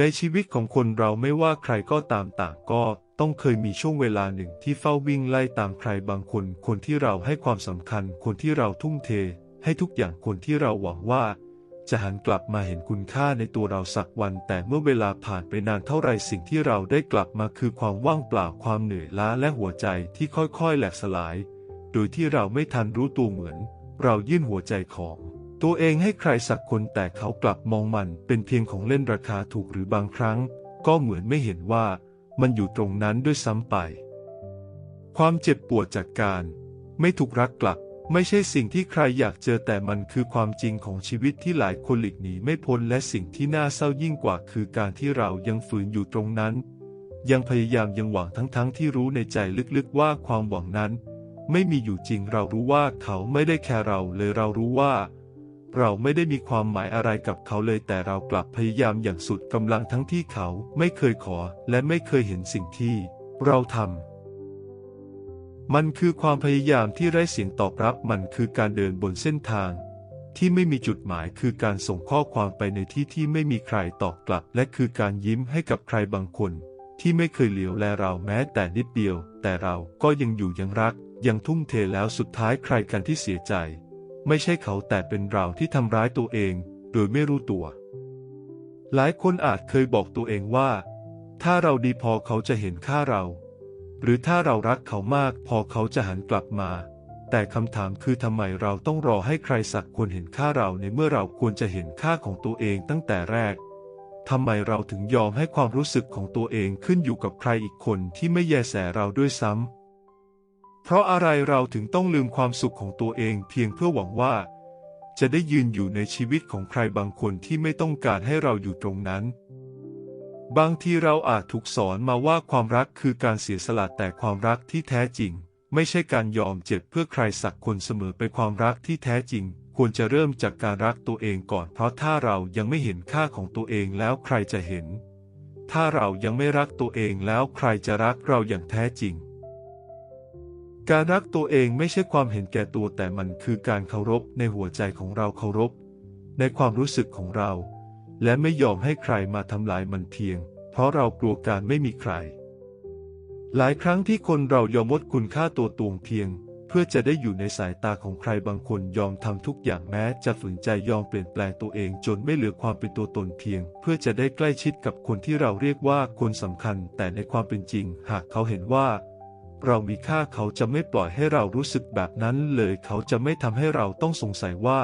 ในชีวิตของคนเราไม่ว่าใครก็ตามต่างก็ต้องเคยมีช่วงเวลาหนึ่งที่เฝ้าวิ่งไล่ตามใครบางคน คนที่เราให้ความสำคัญ คนที่เราทุ่มเท ให้ทุกอย่างคนที่เราหวังว่า จะหันกลับมาเห็นคุณค่าในตัวเราสักวัน แต่เมื่อเวลาผ่านไปนานเท่าไรสิ่งที่เราได้กลับมาคือความว่างเปล่าความเหนื่อยล้าและหัวใจที่ค่อยๆแหลกสลาย โดยที่เราไม่ทันรู้ตัวเหมือน เรายื่นหัวใจของ ตัวเองให้ใครสักคนแต่เขากลับมองมันเป็นเพียงของเล่นราคาถูกหรือบางครั้ง ก็เหมือนไม่เห็นว่ามันอยู่ตรงนั้นด้วยซ้ำไป ความเจ็บปวดจากการ ไม่ถูกรักกลับ ไม่ใช่สิ่งที่ใครอยากเจอแต่มันคือความจริงของชีวิตที่หลายคนหลีกหนีไม่พ้นและสิ่งที่น่าเศร้ายิ่งกว่าคือการที่เรายังฝืนอยู่ตรงนั้น ยังพยายามยังหวังทั้งๆทที่รู้ในใจลึกๆว่าความหวังนั้น ไม่มีอยู่จริงเรารู้ว่าเขาไม่ได้แคร์เราเลยเรารู้ว่า เราไม่ได้มีความหมายอะไรกับเขาเลยแต่เรากลับพยายามอย่างสุดกำลังทั้งที่เขาไม่เคยขอและไม่เคยเห็นสิ่งที่ เราทำมันคือความพยายามที่ไร้เสียงตอบรับมันคือการเดินบนเส้นทาง ที่ไม่มีจุดหมายคือการส่งข้อความไปในที่ที่ไม่มีใครตอบกลับ และคือการยิ้มให้กับใครบางคน ที่ไม่เคยเหลียวแลเราแม้แต่นิดเดียว แต่เราก็ยังอยู่ยังรัก ยังทุ่มเทแล้วสุดท้ายใครกันที่เสียใจ ไม่ใช่เขาแต่เป็นเราที่ทำร้ายตัวเอง โดยไม่รู้ตัว หลายคนอาจเคยบอกตัวเองว่า ถ้าเราดีพอเขาจะเห็นค่าเรา หรือถ้าเรารักเขามากพอเขาจะหันกลับมา แต่คำถามคือทำไมเราต้องรอให้ใครสักคนเห็นค่าเราในเมื่อเราควรจะเห็นค่าของตัวเองตั้งแต่แรกทำไมเราถึงยอมให้ความรู้สึกของตัวเองขึ้นอยู่กับใครอีกคนที่ไม่แยแสเราด้วยซ้ำ เพราะอะไรเราถึงต้องลืมความสุขของตัวเองเพียงเพื่อหวังว่า จะได้ยืนอยู่ในชีวิตของใครบางคนที่ไม่ต้องการให้เราอยู่ตรงนั้น บางทีเราอาจถูกสอนมาว่าความรักคือการเสียสละแต่ความรักที่แท้จริง ไม่ใช่การยอมเจ็บเพื่อใครสักคนเสมอไปความรักที่แท้จริง ควรจะเริ่มจากการรักตัวเองก่อน เพราะถ้าเรายังไม่เห็นค่าของตัวเองแล้วใครจะเห็น ถ้าเรายังไม่รักตัวเองแล้วใครจะรักเราอย่างแท้จริง การรักตัวเองไม่ใช่ความเห็นแก่ตัวแต่มันคือการเคารพในหัวใจของเราเคารพ ในความรู้สึกของเรา และไม่ยอมให้ใครมาทำลายมันเพียง เพราะเรากลัวการไม่มีใคร หลายครั้งที่คนเรายอมลดคุณค่าตัวตวงเพียง เพื่อจะได้อยู่ในสายตาของใครบางคนยอมทำทุกอย่างแม้จะฝืนใจยอมเปลี่ยนแปลงตัวเองจนไม่เหลือความเป็นตัวตนเพียง เพื่อจะได้ใกล้ชิดกับคนที่เราเรียกว่าคนสำคัญ แต่ในความเป็นจริง หากเขาเห็นว่า เรามีค่าเขาจะไม่ปล่อยให้เรารู้สึกแบบนั้นเลยเขาจะไม่ทำให้เราต้องสงสัยว่า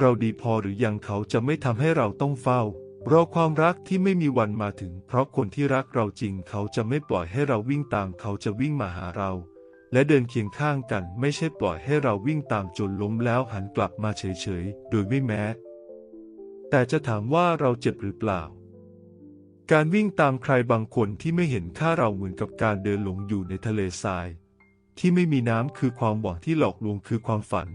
เราดีพอหรือยังเขาจะไม่ทำให้เราต้องเฝ้า รอความรักที่ไม่มีวันมาถึง เพราะคนที่รักเราจริง เขาจะไม่ปล่อยให้เราวิ่งตาม เขาจะวิ่งมาหาเรา และเดินเคียงข้างกัน ไม่ใช่ปล่อยให้เราวิ่งตามจนล้มแล้วหันกลับมาเฉยๆ โดยไม่แม้ แต่จะถามว่าเราเจ็บหรือเปล่า การวิ่งตามใครบางคนที่ไม่เห็นค่าเราเหมือนกับการเดินหลงอยู่ในทะเลทราย ที่ไม่มีน้ำคือความหวังที่หลอกลวงคือความฝัน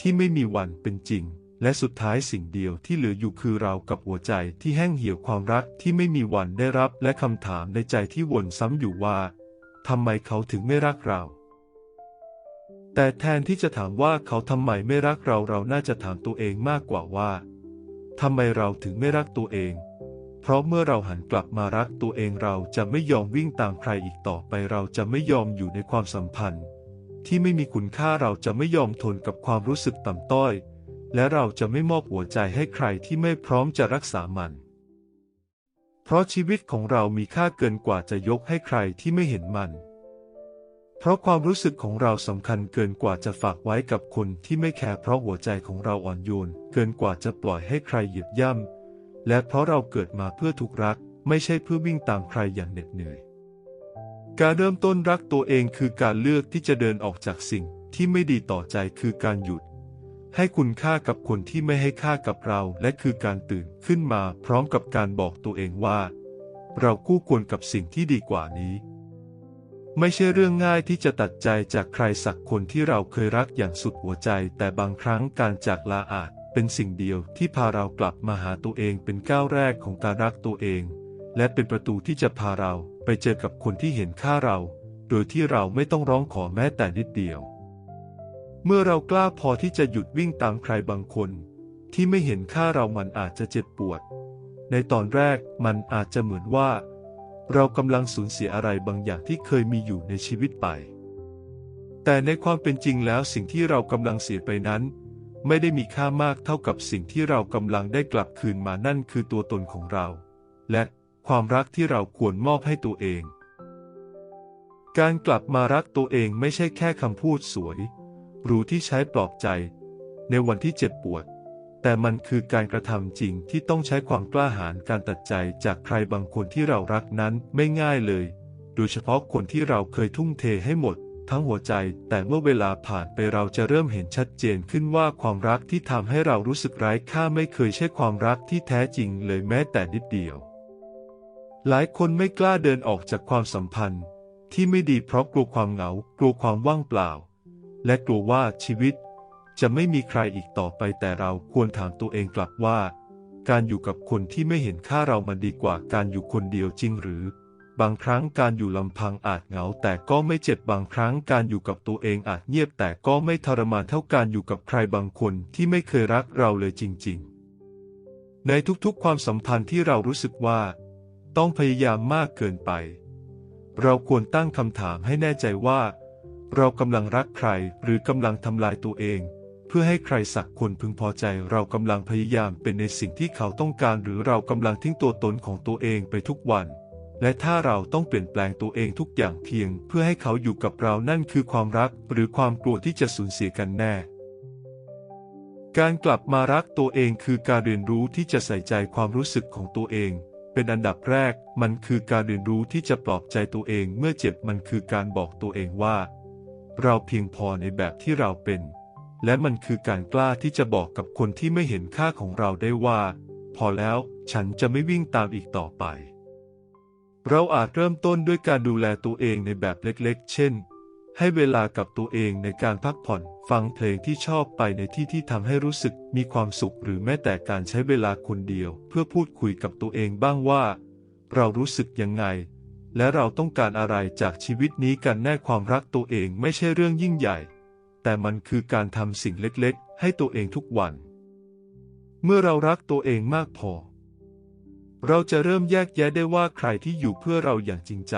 ที่ไม่มีวันเป็นจริง และสุดท้ายสิ่งเดียวที่เหลืออยู่คือเรากับหัวใจที่แห้งเหี่ยวความรักที่ไม่มีวันได้รับและคำถามในใจที่วนซ้ำอยู่ว่าทำไมเขาถึงไม่รักเรา แต่แทนที่จะถามว่าเขาทำไมไม่รักเราเราน่าจะถามตัวเองมากกว่าว่าทำไมเราถึงไม่รักตัวเอง เพราะเมื่อเราหันกลับมารักตัวเองเราจะไม่ยอมวิ่งตามใครอีกต่อไปเราจะไม่ยอมอยู่ในความสัมพันธ์ ที่ไม่มีคุณค่าเราจะไม่ยอมทนกับความรู้สึกต่ำต้อย และเราจะไม่มอบหัวใจให้ใครที่ไม่พร้อมจะรักษามัน เพราะชีวิตของเรามีค่าเกินกว่าจะยกให้ใครที่ไม่เห็นมัน เพราะความรู้สึกของเราสำคัญเกินกว่าจะฝากไว้กับคนที่ไม่แคร์เพราะหัวใจของเราอ่อนโยน เกินกว่าจะปล่อยให้ใครเหยียบย่ำ และเพราะเราเกิดมาเพื่อถูกรัก ไม่ใช่เพื่อวิ่งตามใครอย่างเหน็ดเหนื่อย การเริ่มต้นรักตัวเองคือการเลือกที่จะเดินออกจากสิ่งที่ไม่ดีต่อใจคือการหยุด ให้คุณค่ากับคนที่ไม่ให้ค่ากับเรา และคือการตื่นขึ้นมาพร้อมกับการบอกตัวเองว่า เราคู่ควรกับสิ่งที่ดีกว่านี้ ไม่ใช่เรื่องง่ายที่จะตัดใจจากใครสักคนที่เราเคยรักอย่างสุดหัวใจ แต่บางครั้งการจากลาอาจ เป็นสิ่งเดียวที่พาเรากลับมาหาตัวเองเป็นก้าวแรกของการรักตัวเอง และเป็นประตูที่จะพาเราไปเจอกับคนที่เห็นค่าเรา โดยที่เราไม่ต้องร้องขอแม้แต่นิดเดียว เมื่อเรากล้าพอที่จะหยุดวิ่งตามใครบางคน ที่ไม่เห็นค่าเรามันอาจจะเจ็บปวด ในตอนแรกมันอาจจะเหมือนว่า เรากำลังสูญเสียอะไรบางอย่างที่เคยมีอยู่ในชีวิตไป แต่ในความเป็นจริงแล้วสิ่งที่เรากำลังเสียไปนั้น ไม่ได้มีค่ามากเท่ากับสิ่งที่เรากำลังได้กลับคืนมานั่นคือตัวตนของเรา และความรักที่เราควรมอบให้ตัวเอง การกลับมารักตัวเองไม่ใช่แค่คำพูดสวย หรูที่ใช้ปลอบใจ ในวันที่เจ็บปวด แต่มันคือการกระทำจริงที่ต้องใช้ความกล้าหาญการตัดใจจากใครบางคนที่เรารักนั้นไม่ง่ายเลย โดยเฉพาะคนที่เราเคยทุ่มเทให้หมด ทั้งหัวใจ แต่เมื่อเวลาผ่านไปเราจะเริ่มเห็นชัดเจนขึ้นว่าความรักที่ทำให้เรารู้สึกไร้ค่าไม่เคยใช่ความรักที่แท้จริงเลยแม้แต่นิดเดียว หลายคนไม่กล้าเดินออกจากความสัมพันธ์ ที่ไม่ดีเพราะกลัวความเหงา กลัวความว่างเปล่า และกลัวว่าชีวิต จะไม่มีใครอีกต่อไปแต่เราควรถามตัวเองกลับว่า การอยู่กับคนที่ไม่เห็นค่าเรามันดีกว่าการอยู่คนเดียวจริงหรือ บางครั้งการอยู่ลำพังอาจเหงาแต่ก็ไม่เจ็บบางครั้งการอยู่กับตัวเองอาจเงียบแต่ก็ไม่ทรมานเท่าการอยู่กับใครบางคนที่ไม่เคยรักเราเลยจริง ๆ ในทุกๆ ความสัมพันธ์ที่เรารู้สึกว่า ต้องพยายามมากเกินไป เราควรตั้งคำถามให้แน่ใจว่า เรากำลังรักใครหรือกำลังทำลายตัวเอง เพื่อให้ใครสักคนพึงพอใจ เรากำลังพยายามเป็นในสิ่งที่เขาต้องการ หรือเรากำลังทิ้งตัวตนของตัวเองไปทุกวัน และถ้าเราต้องเปลี่ยนแปลงตัวเองทุกอย่างเพียง เพื่อให้เขาอยู่กับเรานั่นคือความรักหรือความกลัวที่จะสูญเสียกันแน่ การกลับมารักตัวเองคือการเรียนรู้ที่จะใส่ใจความรู้สึกของตัวเอง เป็นอันดับแรก มันคือการเรียนรู้ที่จะปลอบใจตัวเอง เมื่อเจ็บมันคือการบอกตัวเองว่า เราเพียงพอในแบบที่เราเป็น และมันคือการกล้าที่จะบอกกับคนที่ไม่เห็นค่าของเราได้ว่า พอแล้วฉันจะไม่วิ่งตามอีกต่อไป เราอาจเริ่มต้นด้วยการดูแลตัวเองในแบบเล็กๆ เช่น ให้เวลากับตัวเองในการพักผ่อน ฟังเพลงที่ชอบไปในที่ที่ทำให้รู้สึกมีความสุขหรือแม้แต่การใช้เวลาคนเดียว เพื่อพูดคุยกับตัวเองบ้างว่า เรารู้สึกยังไง และเราต้องการอะไรจากชีวิตนี้กันแน่ความรักตัวเองไม่ใช่เรื่องยิ่งใหญ่ แต่มันคือการทำสิ่งเล็กๆ ให้ตัวเองทุกวัน เมื่อเรารักตัวเองมากพอ เราจะเริ่มแยกแยะได้ว่าใครที่อยู่เพื่อเราอย่างจริงใจ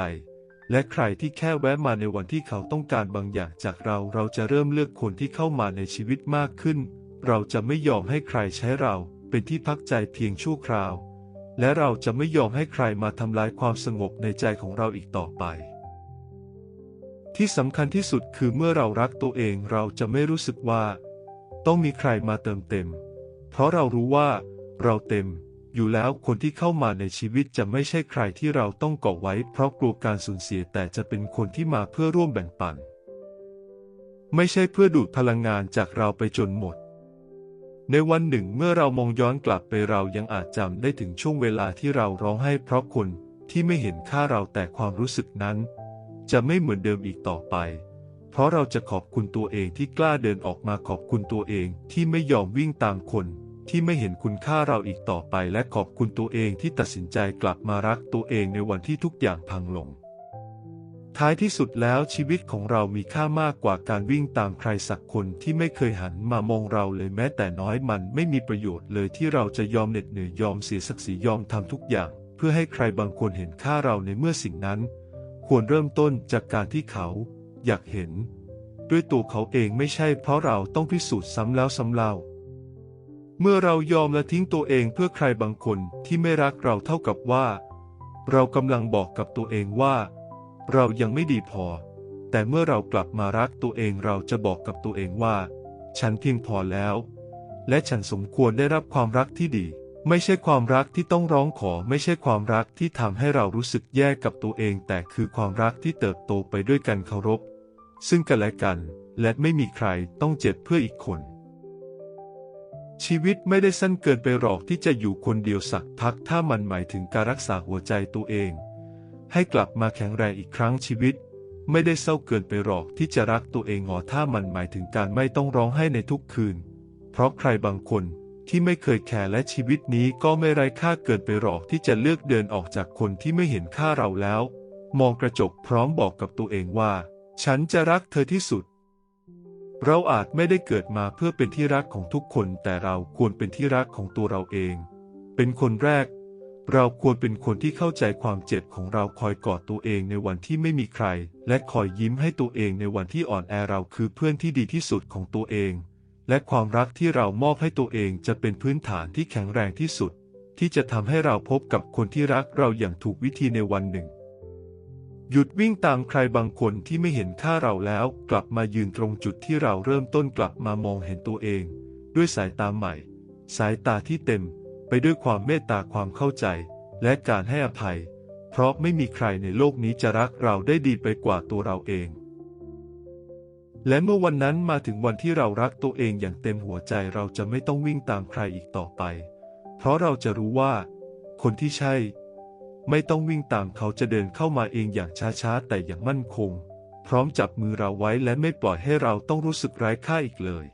และใครที่แค่แวะมาในวันที่เขาต้องการบางอย่างจากเรา เราจะเริ่มเลือกคนที่เข้ามาในชีวิตมากขึ้น เราจะไม่ยอมให้ใครใช้เราเป็นที่พักใจเพียงชั่วคราว และเราจะไม่ยอมให้ใครมาทำลายความสงบในใจของเราอีกต่อไป ที่สำคัญที่สุดคือเมื่อเรารักตัวเองเราจะไม่รู้สึกว่า ต้องมีใครมาเติมเต็ม เพราะเรารู้ว่า เราเต็ม อยู่แล้วคนที่เข้ามาในชีวิตจะไม่ใช่ใครที่เราต้องเกาะไว้เพราะกลัวการสูญเสียแต่จะเป็นคนที่มาเพื่อร่วมแบ่งปัน ไม่ใช่เพื่อดูดพลังงานจากเราไปจนหมด ในวันหนึ่งเมื่อเรามองย้อนกลับไปเรายังอาจจำได้ถึงช่วงเวลาที่เราร้องไห้เพราะคนที่ไม่เห็นค่าเราแต่ความรู้สึกนั้น จะไม่เหมือนเดิมอีกต่อไป เพราะเราจะขอบคุณตัวเองที่กล้าเดินออกมาขอบคุณตัวเองที่ไม่ยอมวิ่งตามคน ที่ไม่เห็นคุณค่าเราอีกต่อไป และขอบคุณตัวเองที่ตัดสินใจกลับมารักตัวเองในวันที่ทุกอย่างพังลง ท้ายที่สุดแล้วชีวิตของเรามีค่ามากกว่าการวิ่งตามใครสักคนที่ไม่เคยหันมามองเราเลยแม้แต่น้อยมันไม่มีประโยชน์เลยที่เราจะยอมเหน็ดเหนื่อยยอมเสียศักดิ์ศรียอมทำทุกอย่าง เพื่อให้ใครบางคนเห็นค่าเราในเมื่อสิ่งนั้น ควรเริ่มต้นจากการที่เขา อยากเห็น ด้วยตัวเขาเองไม่ใช่เพราะเราต้องพิสูจน์ซ้ำแล้วซ้ำเล่า เมื่อเรายอมและทิ้งตัวเองเพื่อใครบางคนที่ไม่รักเราเท่ากับว่า เรากำลังบอกกับตัวเองว่า เรายังไม่ดีพอ แต่เมื่อเรากลับมารักตัวเองเราจะบอกกับตัวเองว่า ฉันเพียงพอแล้ว และฉันสมควรได้รับความรักที่ดี ไม่ใช่ความรักที่ต้องร้องขอไม่ใช่ความรักที่ทำให้เรารู้สึกแย่กับตัวเอง แต่คือความรักที่เติบโตไปด้วยกันเคารพ ซึ่งกันและกันและไม่มีใครต้องเจ็บเพื่ออีกคน ชีวิตไม่ได้สั้นเกินไปหรอกที่จะอยู่คนเดียวสักพักถ้ามันหมายถึงการรักษาหัวใจตัวเอง ให้กลับมาแข็งแรงอีกครั้งชีวิต ไม่ได้เศร้าเกินไปหรอกที่จะรักตัวเองงอถ้ามันหมายถึงการไม่ต้องร้องไห้ในทุกคืน เพราะใครบางคนที่ไม่เคยแคร์และชีวิตนี้ก็ไม่ไร้ค่าเกินไปหรอกที่จะเลือกเดินออกจากคนที่ไม่เห็นค่าเราแล้ว มองกระจกพร้อมบอกกับตัวเองว่า ฉันจะรักเธอที่สุด เราอาจไม่ได้เกิดมาเพื่อเป็นที่รักของทุกคน แต่เราควรเป็นที่รักของตัวเราเอง เป็นคนแรก เราควรเป็นคนที่เข้าใจความเจ็บของเราคอยกอดตัวเองในวันที่ไม่มีใคร และคอยยิ้มให้ตัวเองในวันที่อ่อนแอเราคือเพื่อนที่ดีที่สุดของตัวเอง และความรักที่เรามอบให้ตัวเองจะเป็นพื้นฐานที่แข็งแรงที่สุด ที่จะทำให้เราพบกับคนที่รักเราอย่างถูกวิธีในวันหนึ่ง หยุดวิ่งตามใครบางคนที่ไม่เห็นค่าเราแล้ว กลับมายืนตรงจุดที่เราเริ่มต้นกลับมามองเห็นตัวเอง ด้วยสายตาใหม่ สายตาที่เต็ม ไปด้วยความเมตตาความเข้าใจ และการให้อภัย เพราะไม่มีใครในโลกนี้จะรักเราได้ดีไปกว่าตัวเราเอง และเมื่อวันนั้นมาถึงวันที่เรารักตัวเองอย่างเต็มหัวใจเราจะไม่ต้องวิ่งตามใครอีกต่อไป เพราะเราจะรู้ว่า คนที่ใช่ ไม่ต้องวิ่งตามเขาจะเดินเข้ามาเองอย่างช้าๆ แต่อย่างมั่นคง พร้อมจับมือเราไว้และไม่ปล่อยให้เราต้องรู้สึกไร้ค่าอีกเลย